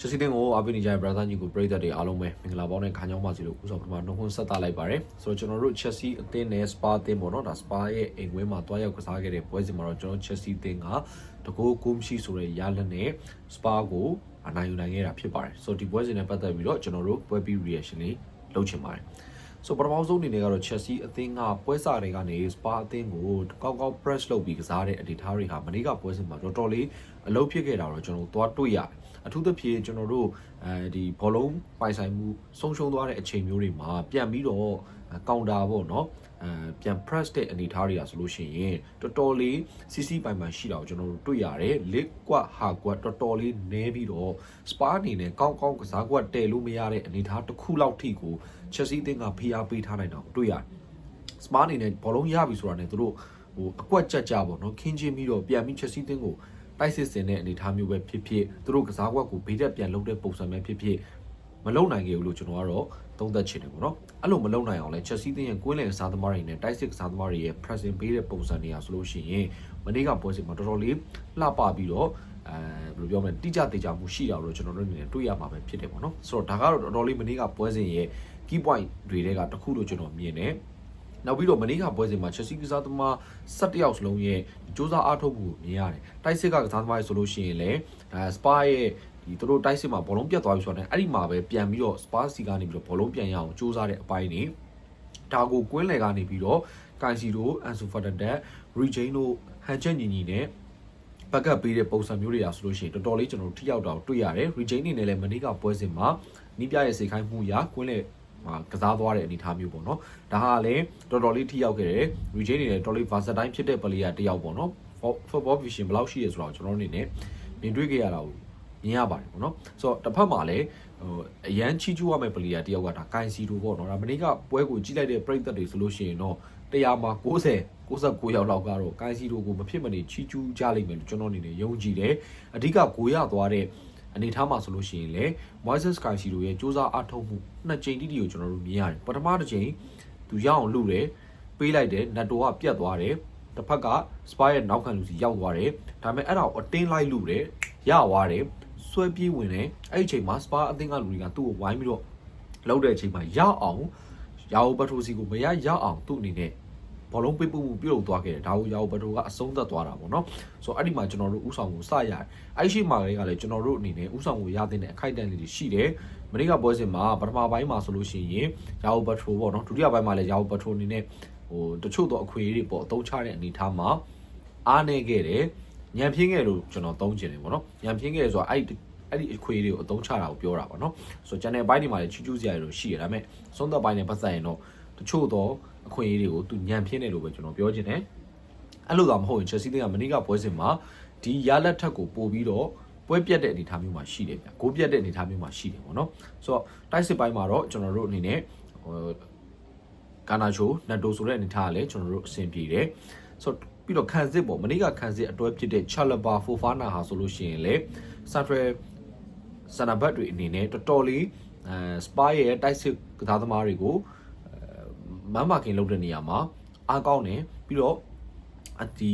ချက်စီတင်ကိုအပိနေကြတဲ့ brother ညီကိုပရိသတ်တွေအားလုံးပဲမင်္ဂလာပေါင်းနဲ့ခါညောင်းပါစီလို့ဥဆောင်ပထမနှုတ်ခွန်းဆက်သလိုက်ပါရယ်ဆိုတော့ကျွန်တော်တို့ Chelsea အသင်းနဲ့ Spa အသင်းပေါ့နော်ဒါ Spa ရဲ့အိမ်ဝင်းမှာတွားရောက်ကစားခဲ့တဲ့ပွဲစဉ်မှာတော့ကျွန်တော် Chelsea အသင်းကတကိုးကိုမရှိဆိုတဲ့ရလက်နဲ့ Spa ကိုအနိုင်ယူနိုင်ခဲ့တာဖြစ်ပါတယ်ဆိုတော့ဒီပွဲစဉ်နဲ့ပတ်သက်ပြီးတော့ကျွန်တော်တို့ပွဲပြီး reaction လေးလုပ်ချင်ပါတယ် ဆိုပထမဆုံးအနေနဲ့ကတော့ Chelsea အသင်းကပွဲစားတွေကနေ Spa အသင်းကိုကောက်ကောက် press လုပ်ပြီးကစားတဲ့အနေအထားတွေဟာမနေ့ကပွဲစဉ်မှာတော်တော်လေးအလုပ်ဖြစ်ခဲ့တာတော့ကျွန်တော်တို့သွားတွေ့ရတယ်အထူးသဖြင့်ကျွန်တော်တို့အဲဒီဘောလုံးပိုင်ဆိုင်မှုဆုံးရှုံးသွားတဲ့အချိန်မျိုးတွေမှာပြန်ပြီးတော့ကောင်တာပေါ့နော် အဲပြန် press တဲ့အနေအထားတွေကဆိုလို့ရှိရင်တော်တော်လေးစီစီပိုင်ပိုင်ရှိတာကိုကျွန်တော်တို့တွေ့ရတယ်လက်ကွက်ဟာကွက်တော်တော်လေးနည်းပြီးတော့ spa အနေနဲ့ကောင်းကောင်းကစားကွက်တည်လို့မရတဲ့အနေအထားတစ်ခုလောက်ထိကို Chelsea အသင်းကဖိအားပေးထားနိုင်တာကိုတွေ့ရတယ်စပါးအနေနဲ့ဘောလုံးရပြီဆိုတာနဲ့သူတို့ဟိုအကွက်ကြက်ကြပေါ့နော်ခင်းချင်းပြီးတော့ပြန်ပြီးချက်စီးတင်းကိုတိုက်စစ်စင်တဲ့အနေအထားမျိုးပဲဖြစ်ဖြစ်သူတို့ကစားကွက်ကိုဘေးတက်ပြန်လုပ်တဲ့ပုံစံပဲဖြစ်ဖြစ် မလုံနိုင်ခဲ့ဘူးလို့ကျွန်တော်ကတော့သုံးသပ်ချင်တယ်ပေါ့နော်အဲ့လိုမလုံနိုင်အောင်လဲချက်စီးတင်းရဲ့ကွင်းလယ်ကစားသမားတွေနဲ့တိုက်စစ်ကစားသမားတွေရဲ့ pressing ပေးတဲ့ပုံစံတွေဟာဆိုလို့ရှိရင်မနေ့ကပွဲစဉ်မှာတော်တော်လေးလှပပြီးတော့အဲဘယ်လိုပြောမလဲတိကျတေချာမှုရှိတာလို့ကျွန်တော်တို့အနေနဲ့တွေ့ရမှာပဲဖြစ်တယ်ပေါ့နော်ဆိုတော့ဒါကတော့တော်တော်လေးမနေ့ကပွဲစဉ်ရဲ့ key point တွေတဲကတစ်ခုလို့ကျွန်တော်မြင်တယ်နောက်ပြီးတော့မနေ့ကပွဲစဉ်မှာ Chelsea ကစားသမား17ယောက်စလုံးရဲ့စ조사အားထုတ်မှုကိုမြင်ရတယ်။တိုက်စစ်ကကစားသမားတွေဆိုလို့ရှိရင်လည်းအဲ Spa ရဲ့ ဒီသူတို့တိုက်စစ်မှာဘောလုံးပြတ်သွားပြီဆိုတော့အဲ့ဒီမှာပဲပြန်ပြီးတော့ Spa စီကနေပြီးတော့ဘောလုံးပြန်ရအောင်စ조사တဲ့အပိုင်းနေဒါကိုကွင်းလယ်ကနေပြီးတော့ကန်စီတို့အန်ဆူဖာတတက်ရီဂျိန်းတို့ဟန်ချက်ညီညီနဲ့ဘက်ကပ်ပေးတဲ့ပုံစံမျိုးတွေရာဆိုလို့ရှိရင်တော်တော်လေးကျွန်တော်တို့ထိရောက်တာကိုတွေ့ရတယ်ရီဂျိန်းအနေနဲ့လည်းမနေ့ကပွဲစဉ်မှာနီးပြရဲ့စေခိုင်းမှုရာကွင်းလယ်မှာကစားသွားတဲ့အနေအထားမျိုးပေါ့နော်ဒါဟာလည်းတော်တော်လေးထိရောက်ခဲ့တယ် regain နေတဲ့တော်လေး versatile ဖြစ်တဲ့ player တစ်ယောက်ပေါ့နော် football vision ဘယ်လောက်ရှိရဆိုတော့ကျွန်တော်တို့အနေနဲ့မြင်တွေ့ခဲ့ရတာကို မြင်ရပါတယ်ပေါ့နော်ဆိုတော့တစ်ဖက်မှာလည်းဟိုအရန်ချီကျူးရမယ့် player တစ်ယောက်ကဒါကန်စီတိုပေါ့နော်ဒါမနေ့ကပွဲကိုကြည့်လိုက်တဲ့ပရိသတ်တွေဆိုလို့ရှိရင်တော့တရားမှာ90 69ယောက်လောက်ကတော့ကန်စီတိုကိုမဖြစ်မနေချီကျူးကြလိမ့်မယ်လို့ကျွန်တော်အနေနဲ့ယုံကြည်တယ်အဓိကကိုရသွားတဲ့အနေထားမှာဆိုလို့ရှိရင်လေ Moises Caicedo ရဲ့စ조사အထောက်မှုနှစ်ကြိမ်တိတိကိုကျွန်တော်တို့မြင်ရတယ်ပထမတစ်ကြိမ်သူရအောင်လုပ်တယ်ပေးလိုက်တယ်နတ်တိုကပြတ်သွားတယ်တစ်ဖက်ကစပါရဲ့နောက်ခံလူစီရောက်သွားတယ်ဒါပေမဲ့အဲ့ဒါကိုအတင်းလိုက်လူတယ်ရသွားတယ် ဆွဲပြေးဝင်တယ်အဲ့ဒီအချိန်မှာစပါအသင်းကလူတွေကသူ့ကိုဝိုင်းပြီးတော့လောက်တဲ့အချိန်မှာရအောင်ရာအိုဘတ်ထိုစီကိုမရရအောင်သူ့အနေနဲ့ဘောလုံးပိတ်ပုမှုပြုတ်သွားခဲ့တယ်ဒါကိုရာအိုဘတ်ထိုကအဆုံးသတ်သွားတာပေါ့နော်ဆိုတော့အဲ့ဒီမှာကျွန်တော်တို့ဥဆောင်ကိုစရတယ်အဲ့ရှိမှာတွေကလည်းကျွန်တော်တို့အနေနဲ့ဥဆောင်ကိုရတဲ့အခိုက်အတန့်လေးတွေရှိတယ်မနေ့ကပွဲစဉ်မှာပထမပိုင်းမှာဆိုလို့ရှိရင်ရာအိုဘတ်ထိုပေါ့နော်ဒုတိယပိုင်းမှာလည်းရာအိုဘတ်ထိုအနေနဲ့ဟိုတချို့တော့အခွင့်အရေးတွေပေါ့အသုံးချတဲ့အနေအထားမှာအားနေခဲ့တယ် ညံဖြင်းခဲ့လို့ကျွန်တော်သုံးချင်တယ်ပေါ့နော်ညံဖြင်းခဲ့ဆိုတာအဲ့အဲ့ဒီအခွေတွေကိုအသုံးချတာကိုပြောတာပေါ့နော်ဆိုတော့ channel ဘိုင်းဒီမှာလည်းချူးချူးစရာတွေရှိရဒါပေမဲ့ဆုံးသက်ဘိုင်းနဲ့ပတ်သက်ရင်တော့တချို့တော့အခွင့်အရေးတွေကိုသူညံဖြင်းတယ်လို့ပဲကျွန်တော်ပြောချင်တယ်အဲ့လိုတော့မဟုတ်ရင် Chelsea တင်းကမနေ့ကပွဲစဉ်မှာဒီရလက်ထက်ကိုပို့ပြီးတော့ပွဲပြတ်တဲ့အနေအထားမျိုးမှာရှိတယ်ဗျ။ကိုပြတ်တဲ့အနေအထားမျိုးမှာရှိတယ်ပေါ့နော်။ဆိုတော့တိုက်စစ်ပိုင်းမှာတော့ကျွန်တော်တို့အနေနဲ့ဟိုကာနာချိုနတ်တိုဆိုတဲ့အနေထားကလည်းကျွန်တော်တို့အဆင်ပြေတယ်။ဆိုတော့ ပြီးတော့ခံစစ်ပေါ့မနေ့ကခံစစ်အတွဲဖြစ်တဲ့ Chalaba Fofana ဟာဆိုလို့ရှိရင်လေ Central ဆန်နာဘတ်တွေအနေနဲ့တော်တော်လေးအဲစပါးရဲ့တိုက်စစ်ကစားသမားတွေကိုမမ်းမာကင်လုပ်တဲ့နေရာမှာအားကောင်းတယ်ပြီးတော့အဒီ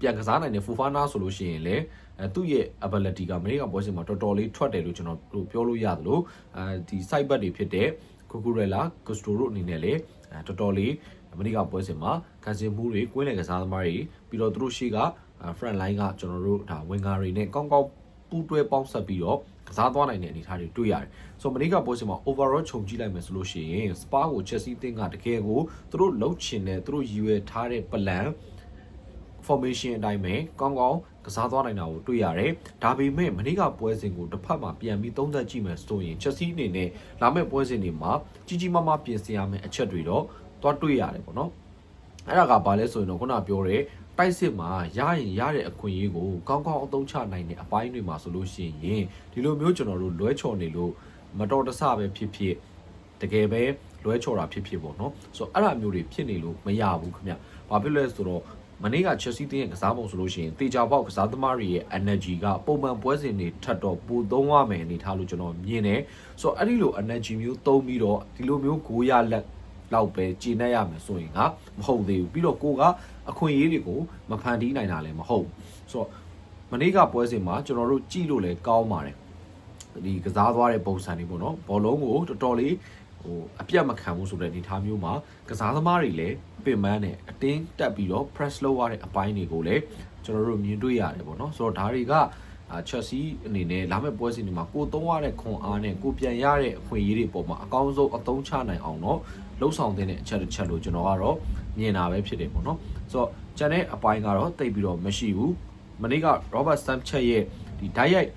ပြန်ကစားနိုင်တဲ့ဖူဖာနာဆိုလို့ရှိရင်လည်းအဲသူ့ရဲ့ ability ကမနေ့ကပွဲစဉ်မှာတော်တော်လေးထွက်တယ်လို့ကျွန်တော်တို့ပြောလို့ရတယ်လို့အဲဒီ side back တွေဖြစ်တဲ့ Cucurella Gusto တို့အနေနဲ့လည်းအဲတော်တော်လေး မနေ့ကပွဲစဉ်မှာကန်စင်မှုတွေကွင်းလည်ကစားသမားတွေပြီးတော့သူတို့ရှေ့က front line ကကျွန်တော်တို့ဒါဝင်ကာတွေနဲ့ကောင်းကောင်းပူးတွဲပေါင်းဆက်ပြီးတော့ကစားသွားနိုင်တဲ့အနေအထားတွေတွေ့ရတယ်။ဆိုတော့မနေ့ကပွဲစဉ်မှာ overall ခြုံကြည့်လိုက်မယ်ဆိုလို့ရှိရင် Spa ကို Chelsea အသင်းကတကယ်ကိုသူတို့လှုပ်ချင်တဲ့သူတို့ရည်ရွယ်ထားတဲ့ plan formation အတိုင်းပဲကောင်းကောင်းကစားသွားနိုင်တာကိုတွေ့ရတယ်။ဒါပေမဲ့မနေ့ကပွဲစဉ်ကိုတစ်ဖက်မှာပြန်ပြီးသုံးသပ်ကြည့်မယ်ဆိုရင် Chelsea အနေနဲ့လာမယ့်ပွဲစဉ်တွေမှာကြီးကြီးမားမားပြင်ဆင်ရမယ့်အချက်တွေတော့ သွားတွေ့ရတယ်ပေါ့နော်။အဲ့ဒါကဘာလဲဆိုရင်တော့ခုနပြောတဲ့တိုက်စစ်မှာရရင်ရတဲ့အခွင့်အရေးကိုကောင်းကောင်းအသုံးချနိုင်တဲ့အပိုင်းတွေမှာဆိုလို့ရှိရင်ဒီလိုမျိုးကျွန်တော်တို့လွဲချော်နေလို့မတော်တဆပဲဖြစ်ဖြစ်တကယ်ပဲလွဲချော်တာဖြစ်ဖြစ်ပေါ့နော်ဆိုတော့အဲ့ဒါမျိုးတွေဖြစ်နေလို့မရဘူးခင်ဗျဘာဖြစ်လဲဆိုတော့မနေ့က Chelsea တင်းရဲ့ကစားပုံဆိုလို့ရှိရင်တေချာပေါက်ကစားသမားတွေရဲ့ energy ကပုံမှန်ပွဲစဉ်တွေထပ်တော့ပိုသုံးရမယ်အနေထားလို့ကျွန်တော်မြင်တယ်ဆိုတော့အဲ့ဒီလို energy မျိုးသုံးပြီးတော့ဒီလိုမျိုးဂိုးရလက် လောက်ပဲကျင့်နေရမယ်ဆိုရင်ကမဟုတ်သေးဘူးပြီးတော့ကိုကအခွင့်အရေးတွေကိုမဖန်တီးနိုင်တာလည်းမဟုတ်ဆိုတော့မနေ့ကပွဲစဉ်မှာကျွန်တော်တို့ကြည့်လို့လည်းကောင်းပါတယ်ဒီကစားသွားတဲ့ပုံစံတွေပေါ့နော်ဘောလုံးကိုတော်တော်လေးဟိုအပြတ်မခံဘူးဆိုတဲ့အနေအထားမျိုးမှာကစားသမားတွေလည်းပင်ပန်းနဲ့အတင်းတက်ပြီးတော့ press လုပ်ရတဲ့အပိုင်းတွေကိုလည်းကျွန်တော်တို့မြင်တွေ့ရတယ်ပေါ့နော်ဆိုတော့ဒါတွေက အာချက်စီအနေနဲ့လာမယ့်ပွဲစဉ်တွေမှာကိုသုံးရတဲ့ခွန်အားနဲ့ကိုပြန်ရတဲ့အခွင့်အရေးတွေပေါ်မှာအကောင်းဆုံးအသုံးချနိုင်အောင်တော့လှုပ်ဆောင်တဲ့အချက်တစ်ချက်လို့ကျွန်တော်ကတော့မြင်တာပဲဖြစ်တယ်ပေါ့နော်ဆိုတော့ကျန်တဲ့အပိုင်းကတော့တိတ်ပြီးတော့မရှိဘူးမနေ့က Robert Sanchez ရဲ့ဒီဓာတ်ရိုက်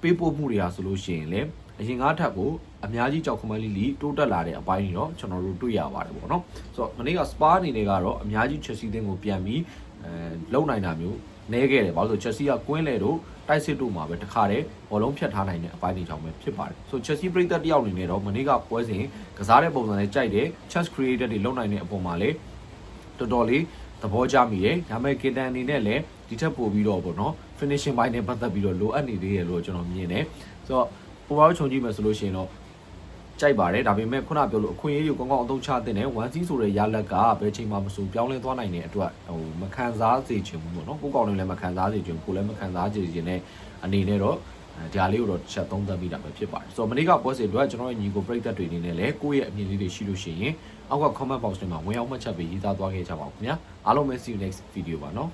ပေးပို့မှုတွေဟာဆိုလို့ရှိရင်လည်း အရင်ကားထက်ကိုအများကြီးကြောက်ခမန်းလေးလီတိုးတက်လာတဲ့အပိုင်းတွေတော့ကျွန်တော်တို့တွေ့ရပါတယ်ပေါ့နော်ဆိုတော့မနေ့က Spa အနေနဲ့ကတော့အများကြီး Chelsea တင်းကိုပြန်ပြီးအဲလုံနိုင်တာမျိုးနဲခဲ့တယ်ဘာလို့လဲဆို Chelsea ကကွင်းလေတို့တိုက်စစ်တို့မှာပဲတခါတည်းဘောလုံးဖြတ်ထားနိုင်တဲ့အပိုင်းတွေကြောင့်ပဲဖြစ်ပါတယ်ဆို Chelsea ပြည်သက်တယောက်အနေနဲ့တော့မနေ့ကပွဲစဉ်ကစားတဲ့ပုံစံနဲ့ကြိုက်တယ် chance creator တွေလုံနိုင်တဲ့အပေါ်မှာလည်းတော်တော်လေးသဘောကျမိတယ်ဒါပေမဲ့ကင်တန်အနေနဲ့လည်းဒီထက်ပိုပြီးတော့ပေါ့နော် finishing ဘိုင်းနဲ့ပတ်သက်ပြီးတော့လိုအပ်နေသေးတယ်လို့ကျွန်တော်မြင်တယ်ဆိုတော့ ပေါ်ပေါင်းခြုံကြည့်မယ်ဆိုလို့ရှိရင်တော့ကြိုက်ပါတယ်ဒါပေမဲ့ခုနပြောလို့အခွင့်အရေးကိုကောင်းကောင်းအသုံးချတဲ့နဲ့1စီးဆိုတဲ့ရလက်ကဘယ်ချိန်မှမဆိုပြောင်းလဲသွားနိုင်တဲ့အတွက်ဟိုမခံစားစေချင်ဘူးပေါ့နော်ကိုယ်ကောင်တွေလည်းမခံစားစေချင်ကိုယ်လည်းမခံစားစေချင်တဲ့အနေနဲ့တော့ဒီဟာလေးကိုတော့ချက်သုံးသပ်ပြီးတာပဲဖြစ်ပါတယ်ဆိုတော့မနေ့ကပွဲစဉ်အတွက်ကျွန်တော်ရဲ့ညီကိုပြိသက်တွေအနေနဲ့လည်းကိုယ့်ရဲ့အမြင်လေးတွေရှိလို့ရှိရင်အောက်က comment box ထဲမှာဝင်အောင်မှတ်ချက်ပေးရေးသားသွားခဲ့ကြပါဦးခင်ဗျာအားလုံးပဲ see you next video ပါနော်